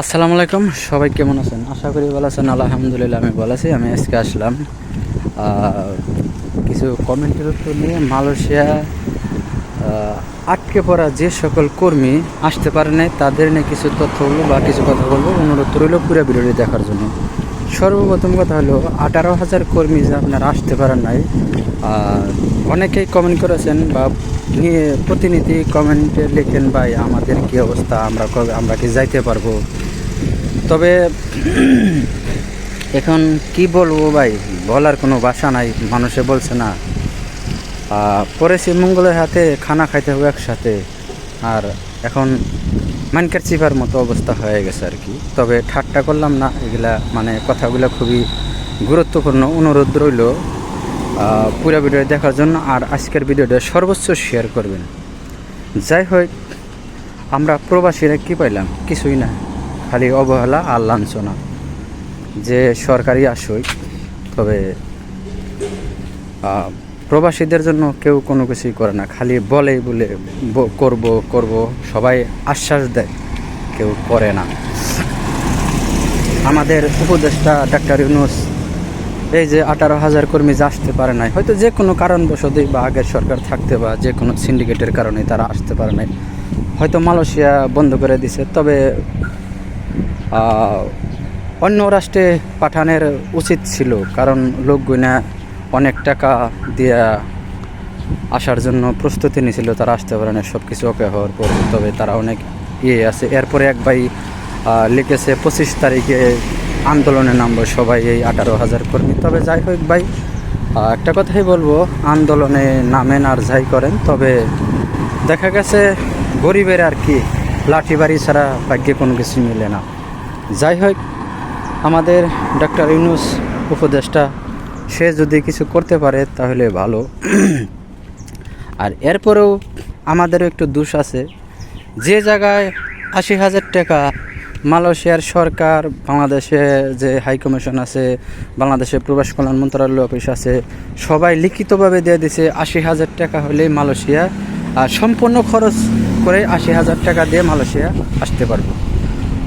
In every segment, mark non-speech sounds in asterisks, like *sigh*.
আসসালামু আলাইকুম, সবাই কেমন আছেন? আশা করি ভালো আছেন, আলহামদুলিল্লাহ আমি ভালো আছি, আমি আজকে আসলাম কিছু কমেন্টের উত্তর নিয়ে মালয়েশিয়া আটকে পড়া যে সকল কর্মী আসতে পারে নাই, তাদের নিয়ে কিছু তথ্য বলব বা কিছু কথা বলব। অনুরোধ রইল পুরো ভিডিওটি দেখার জন্য। সর্বপ্রথম কথা হলো, আঠারো হাজার কর্মী যে আপনারা আসতে পারেন নাই অনেকেই কমেন্ট করেছেন বা নিয়ে প্রতিনিধি কমেন্টে লেখেন, ভাই, আমাদের কি অবস্থা? আমরা কবে, আমরা কি যাইতে পারব? তবে এখন কি বলব ভাই? বলার কোনো বাসা নাই মানুষে বলছে না। আহ, পরেছি মঙ্গলের হাতে খানা খাইতে হবে একসাথে। আর এখন মানকার চিপার মতো অবস্থা হয়ে গেছে আর কি। তবে ঠাট্টা করলাম না এগুলা মানে কথাগুলো খুবই গুরুত্বপূর্ণ অনুরোধ রইল পুরো ভিডিও দেখার জন্য। আর আজকের ভিডিওটা সর্বোচ্চ শেয়ার করবেন। যাই হোক আমরা প্রবাসীরা কি পাইলাম? কিছুই না। খালি অবহেলা আর লাঞ্ছনা। যে সরকারি আসই তবে প্রবাসীদের জন্য কেউ কোনো কিছুই করে না। খালি বলে বলে করব করব, সবাই আশ্বাস দেয়, কেউ করে না। আমাদের উপদেষ্টা ডাক্তার ইউনুস, এই যে আঠারো হাজার কর্মী যে আসতে পারে নাই, হয়তো যে কোনো কারণবশতই বা আগের সরকার থাকতে বা যে কোনো সিন্ডিকেটের কারণে তারা আসতে পারে নাই। হয়তো মালয়েশিয়া বন্ধ করে দিছে, তবে অন্য রাষ্ট্রে পাঠানোর উচিত ছিল, কারণ লোকগুনা অনেক টাকা দিয়ে আসার জন্য প্রস্তুতি নিয়েছিল, তারা আসতে পারে না সব কিছু ওকে হওয়ার পর। তবে তারা অনেক ইয়ে আছে। এরপরে এক ভাই লিখেছে, পঁচিশ তারিখে আন্দোলনে নামবো, সবাই এই আঠারো হাজার কর্মী। তবে যাই হোক ভাই একটা কথাই বলব, আন্দোলনে নামেন আর যাই করেন, তবে দেখা গেছে, গরিবের আর কি লাঠি বাড়ি ছাড়া ভাগ্যে কোনো কিছু মিলে না। যাই হোক, আমাদের ডাক্তার ইউনুস উপদেষ্টা, সে যদি কিছু করতে পারে তাহলে ভালো। আর এরপরেও আমাদেরও একটু দোষ আছে। যে জায়গায় আশি হাজার টাকা মালয়েশিয়ার সরকার, বাংলাদেশে যে হাই কমিশন আছে, বাংলাদেশের প্রবাস কল্যাণ মন্ত্রণালয় অফিস আছে, সবাই লিখিতভাবে দিয়ে দিছে আশি হাজার টাকা হলেই মালয়েশিয়া, আর সম্পূর্ণ খরচ করে আশি হাজার টাকা দিয়ে মালয়েশিয়া আসতে পারব।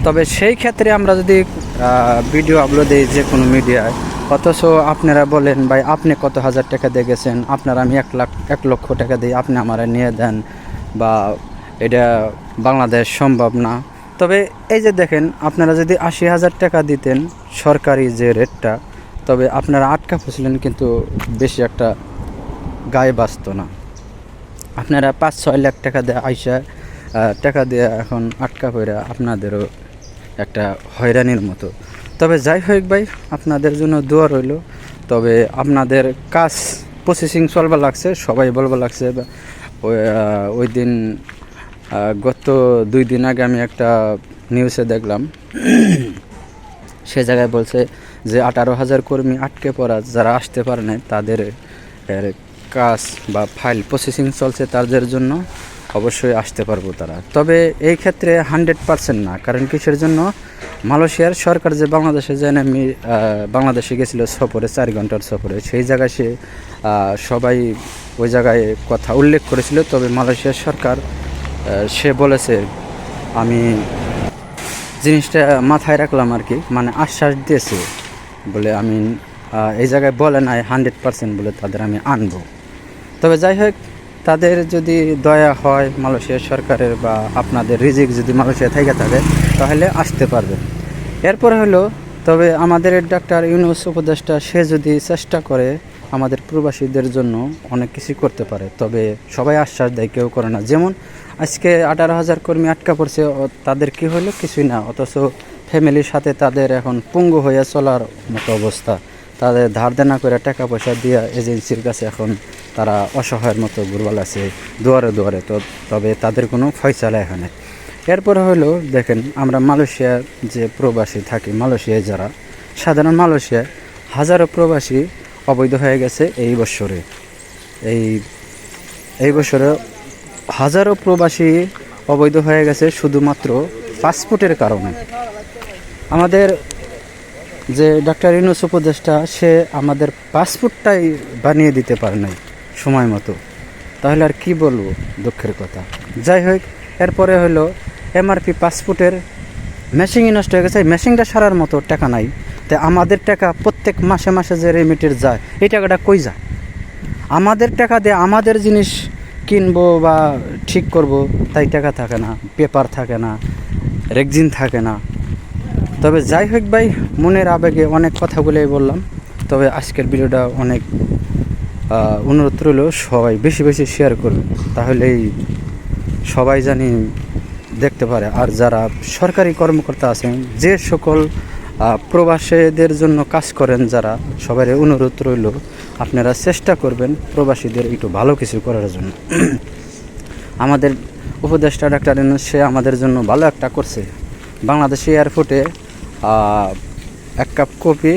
তবে সেই ক্ষেত্রে আমরা যদি ভিডিও আপলোড দিই যে কোনো মিডিয়ায় অথচ আপনারা বলেন, ভাই, আপনি কত হাজার টাকা দিয়ে গেছেন? আপনার আমি এক লাখ, এক লক্ষ টাকা দিই আপনি আমার নিয়ে দেন। বা এটা বাংলাদেশ সম্ভব না। তবে এই যে দেখেন, আপনারা যদি আশি হাজার টাকা দিতেন সরকারি যে রেটটা তবে আপনারা আটকা ফুসলেন কিন্তু বেশি একটা গায়ে বাঁচত না। আপনারা পাঁচ ছয় লাখ টাকা দিয়ে আইসা টাকা দিয়ে এখন আটকা পড়া আপনাদেরও একটা হয়রানির মতো। তবে যাই হোক ভাই, আপনাদের জন্য দোয়া রইল। তবে আপনাদের কাজ প্রসেসিং চলবা লাগছে, সবাই বলবা লাগছে ওই দিন গত দুই দিন আগে আমি একটা নিউজে দেখলাম। সে জায়গায় বলছে যে আঠারো হাজার কর্মী আটকে পড়া, যারা আসতে পারে না তাদের কাজ বা ফাইল প্রসেসিং চলছে তাদের জন্য। অবশ্যই আসতে পারব তারা। তবে এই ক্ষেত্রে হান্ড্রেড পার্সেন্ট না, কারণ কিসের জন্য? মালয়েশিয়ার সরকার যে বাংলাদেশে যেন আমি বাংলাদেশে গেছিল সফরে, চার ঘণ্টার সফরে, সেই জায়গায় সে সবাই ওই জায়গায় কথা উল্লেখ করেছিল। তবে মালয়েশিয়ার সরকার সে বলেছে, আমি জিনিসটা মাথায় রাখলাম আর কি মানে আশ্বাস দিয়েছে বলে আমি এই জায়গায় বলে নাই হান্ড্রেড পার্সেন্ট বলে তাদের আমি আনব। তবে যাই হোক তাদের যদি দয়া হয় মালয়েশিয়া সরকারের বা আপনাদের রিজিক যদি মালয়েশিয়া থেকে থাকে, তাহলে আসতে পারবে। এরপরে হলো, তবে আমাদের ডাক্তার ইউনুস উপদেষ্টা, সে যদি চেষ্টা করে আমাদের প্রবাসীদের জন্য অনেক কিছু করতে পারে, তবে সবাই আশ্বাস দেয়, কেউ করে না। যেমন আজকে আঠারো হাজার কর্মী আটকা পড়ছে তাদের কি হলো? কিছুই না। অথচ ফ্যামিলির সাথে তাদের এখন পঙ্গু হয়ে চলার মতো অবস্থা। তাদের ধার দেনা করে টাকা পয়সা দিয়ে এজেন্সির কাছে এখন তারা অসহায়ের মতো দুর্বল আছে, দুয়ারে দুয়ারে, তো তবে তাদের কোনো ফয়সালা এখানে এরপরে হলো, দেখেন, আমরা মালয়েশিয়ার যে প্রবাসী থাকি, মালয়েশিয়ায় যারা, সাধারণ মালয়েশিয়ায় হাজারো প্রবাসী অবৈধ হয়ে গেছে এই বছরে। এই এই বছরে হাজারো প্রবাসী অবৈধ হয়ে গেছে শুধুমাত্র পাসপোর্টের কারণে। আমাদের যে ডাক্তার ইউনুস উপদেষ্টা, সে আমাদের পাসপোর্টটাই বানিয়ে দিতে পারে নাই। সময় মতো। তাহলে আর কি বলব দুঃখের কথা? যাই হোক, এরপরে হলো এমআরপি পাসপোর্টের মেশিনই নষ্ট হয়ে গেছে। মেশিনটা সারার মতো টাকা নাই। তাই আমাদের টাকা প্রত্যেক মাসে মাসে যে রেমিটের যায়, এই টাকাটা কই যায়? আমাদের টাকা দিয়ে আমাদের জিনিস কিনবো বা ঠিক করব, তাই টাকা থাকে না। পেপার থাকে না রেকজিন থাকে না। তবে যাই হোক ভাই, মনের আবেগে অনেক কথাগুলোই বললাম। তবে আজকের ভিডিওটা অনেক অনুরোধ রইল সবাই বেশি বেশি শেয়ার করবে তাহলেই সবাই জানি দেখতে পারে। আর যারা সরকারি কর্মকর্তা আছেন, যে সকল প্রবাসীদের জন্য কাজ করেন যারা সবাই অনুরোধ রইল আপনারা চেষ্টা করবেন প্রবাসীদের একটু ভালো কিছু করার জন্য। *clears throat* আমাদের উপদেষ্টা ডাক্তার সে আমাদের জন্য ভালো একটা করছে। বাংলাদেশি এয়ারপোর্টে এক কাপ কপি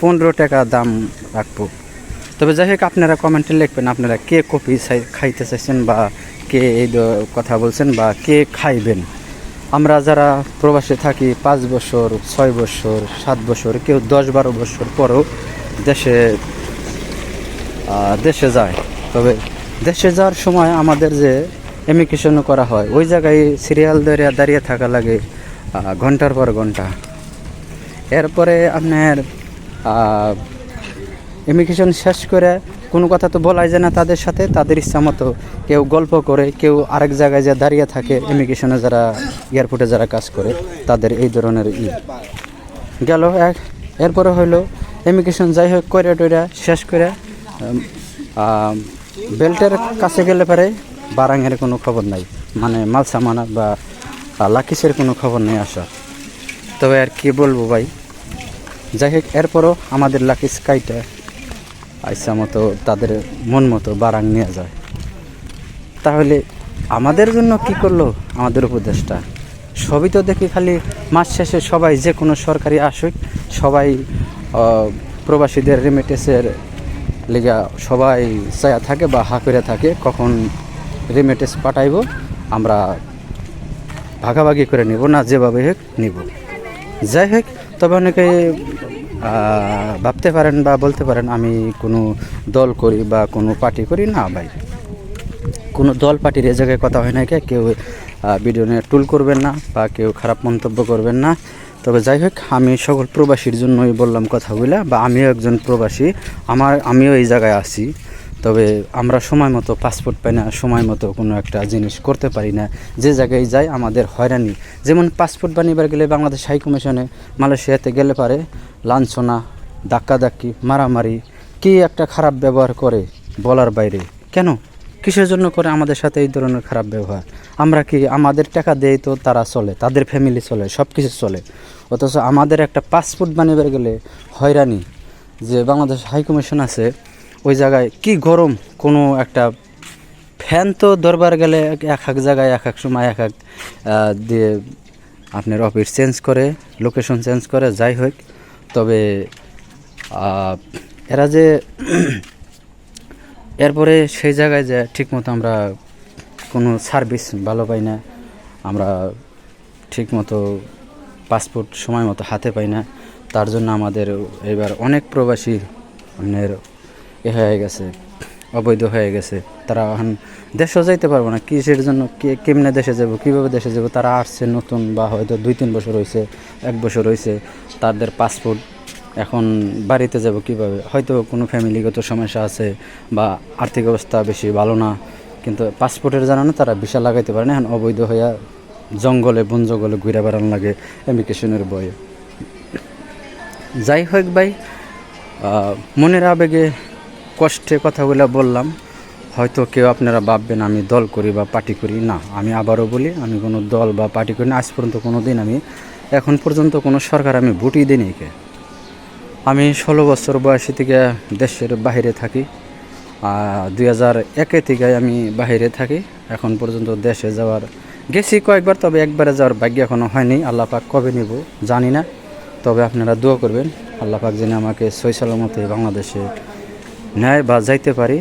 পনেরো টাকা দাম রাখব। তবে যাই হোক, আপনারা কমেন্টে লিখবেন আপনারা কে কপি খাইতে চাইছেন বা কে এই কথা বলছেন বা কে খাইবেন। আমরা যারা প্রবাসে থাকি পাঁচ বছর, ছয় বছর, সাত বছর, কেউ দশ বারো বছর পরেও দেশে দেশে যায়। তবে দেশে যাওয়ার সময় আমাদের যে এমিকেশন করা হয়, ওই জায়গায় সিরিয়াল দাঁড়িয়ে দাঁড়িয়ে থাকা লাগে ঘণ্টার পর ঘণ্টা। এরপরে আপনার ইমিগ্রেশন শেষ করে কোনো কথা তো বলাই যায় না তাদের সাথে, তাদের ইচ্ছা মতো কেউ গল্প করে, কেউ আরেক জায়গায় যে দাঁড়িয়ে থাকে ইমিগ্রেশনে যারা এয়ারপোর্টে যারা কাজ করে, তাদের এই ধরনের ই। গেল এক, এরপরে হইল ইমিগ্রেশন যাই হোক করে টইরা শেষ করে বেল্টের কাছে গেলে পারে বারাঙের কোনো খবর নাই। মানে মাল সামানা বা লাকিসের কোনো খবর নেই আসা তবে আর কি বলব ভাই? যাই হোক, এরপরও আমাদের লাকি স্কাইটা আইসা মতো তাদের মন মতো বারাং নিয়ে যায়। তাহলে আমাদের জন্য কি করল আমাদের উপদেশটা সবই তো দেখি খালি মাস শেষে সবাই যে কোনো সরকারি আসুক, সবাই প্রবাসীদের রেমিটেন্সের লিগা সবাই চায়া থাকে বা হা করে থাকে, কখন রেমিটেন্স পাঠাইব, আমরা ভাগাভাগি করে নিব, না যেভাবে হোক নিব। যাই হোক, তবে অনেকে ভাবতে পারেন বা বলতে পারেন, আমি কোনো দল করি বা কোনো পার্টি করি না ভাই। কোনো দল পার্টির এ জায়গায় কথা হয় না কে, কেউ ভিডিও নিয়ে টুল করবেন না বা কেউ খারাপ মন্তব্য করবেন না। তবে যাই হোক, আমি সকল প্রবাসীর জন্যই বললাম কথাগুলো বা আমিও একজন প্রবাসী, আমার, আমিও এই জায়গায় আছি। তবে আমরা সময় মতো পাসপোর্ট পাই না, সময় মতো কোনো একটা জিনিস করতে পারি না। যে জায়গায় যাই আমাদের হয়রানি। যেমন পাসপোর্ট বানিবার গেলে বাংলাদেশ হাই কমিশনে মালয়েশিয়াতে গেলে পারে, লাঞ্ছনা, ধাক্কাধাক্কি, মারামারি, কি একটা খারাপ ব্যবহার করে বলার বাইরে। কেন? কিসের জন্য করে আমাদের সাথে এই ধরনের খারাপ ব্যবহার? আমরা কি আমাদের টাকা দেই তো তারা চলে, তাদের ফ্যামিলি চলে সব কিছু চলে। অথচ আমাদের একটা পাসপোর্ট বানিয়ে গেলে হয়রানি। যে বাংলাদেশ হাই কমিশন আছে ওই জায়গায় কি গরম, কোনো একটা ফ্যান তো দরবার গেলে এক এক জায়গায় এক এক সময় এক এক দিয়ে আপনার অফিস চেঞ্জ করে লোকেশন চেঞ্জ করে, যাই হোক। তবে এরা যে *clears throat* এরপরে সেই জায়গায় যে ঠিকমতো আমরা কোনো সার্ভিস ভালো পাই না, আমরা ঠিকমতো পাসপোর্ট সময় মতো হাতে পাই না, তার জন্য আমাদের এবার অনেক প্রবাসী আপনার এ হয়ে গেছে, অবৈধ হয়ে গেছে। তারা এখন দেশেও যাইতে পারব না, কিসের জন্য, কে, কেমনে দেশে যাব, কীভাবে দেশে যাব? তারা আসছে নতুন বা হয়তো দুই তিন বছর হয়েছে এক বছর হয়েছে তাদের পাসপোর্ট এখন বাড়িতে যাব কীভাবে? হয়তো কোনো ফ্যামিলিগত সমস্যা আছে বা আর্থিক অবস্থা বেশি ভালো না, কিন্তু পাসপোর্টের জানানো তারা ভিসা লাগাইতে পারে না, এখন অবৈধ হইয়া জঙ্গলে, বন জঙ্গলে ঘুরে বেড়ানো লাগে ইমিগ্রেশনের বয়ে যাই হোক ভাই মনের আবেগে কষ্টে কথাগুলো বললাম, হয়তো কেউ আপনারা ভাববেন আমি দল করি বা পার্টি করি। না, আমি আবারও বলি, আমি কোনো দল বা পার্টি করি না। আজ পর্যন্ত কোনো দিন আমি, এখন পর্যন্ত কোনো সরকার আমি ভোটই দিই কে আমি ষোলো বছর বয়সী থেকে দেশের বাইরে থাকি দুই হাজার একে থেকে আমি বাইরে থাকি। এখন পর্যন্ত দেশে যাওয়ার, গেছি কয়েকবার, তবে একবারে যাওয়ার ভাগ্য এখনও হয়নি। আল্লাহ পাক কবে নিব জানি না, তবে আপনারা দোয়া করবেন, আল্লাহ পাক যেন আমাকে সই সালামতে বাংলাদেশে নেয় বা যাইতে পারি,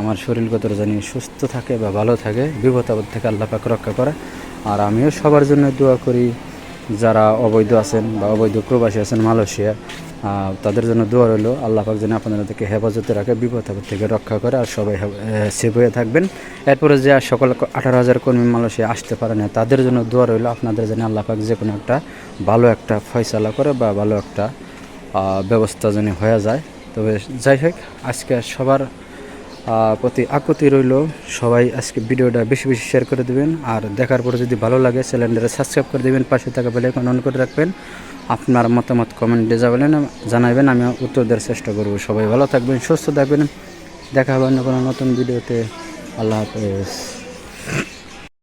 আমার শরীরগত জানি সুস্থ থাকে বা ভালো থাকে, বিপদ আপদ থেকে আল্লাহ পাক রক্ষা করে। আর আমিও সবার জন্য দোয়া করি, যারা অবৈধ আছেন বা অবৈধ প্রবাসী আছেন মালয়েশিয়া তাদের জন্য দোয়া রইল, আল্লাহ পাক যেন আপনাদেরকে হেফাজতে রাখে, বিপদ আপদ থেকে রক্ষা করে, আর সবাই সেভ হয়ে থাকবেন। এরপরে যে সকল আঠারো হাজার কর্মী মালয়েশিয়া আসতে পারে না, তাদের জন্য দোয়া রইল, আপনাদের যেন আল্লাহ পাক যে কোনো একটা ভালো একটা ফয়সালা করে বা ভালো একটা ব্যবস্থা যেন হয়ে যায়। তবে যাই হোক, আজকে সবার প্রতি আকুতি রইল। সবাই আজকে ভিডিওটা বেশি বেশি শেয়ার করে দেবেন। আর দেখার পরে যদি ভালো লাগে চ্যানেলটা সাবস্ক্রাইব করে দেবেন, পাশে থাকা বেলে অন করে রাখবেন। আপনার মতামত কমেন্টে যাবেন জানাবেন, আমি উত্তর দেওয়ার চেষ্টা করব। সবাই ভালো থাকবেন, সুস্থ থাকবেন। দেখা হবে অন্য কোনো নতুন ভিডিওতে। আল্লাহ হাফেজ।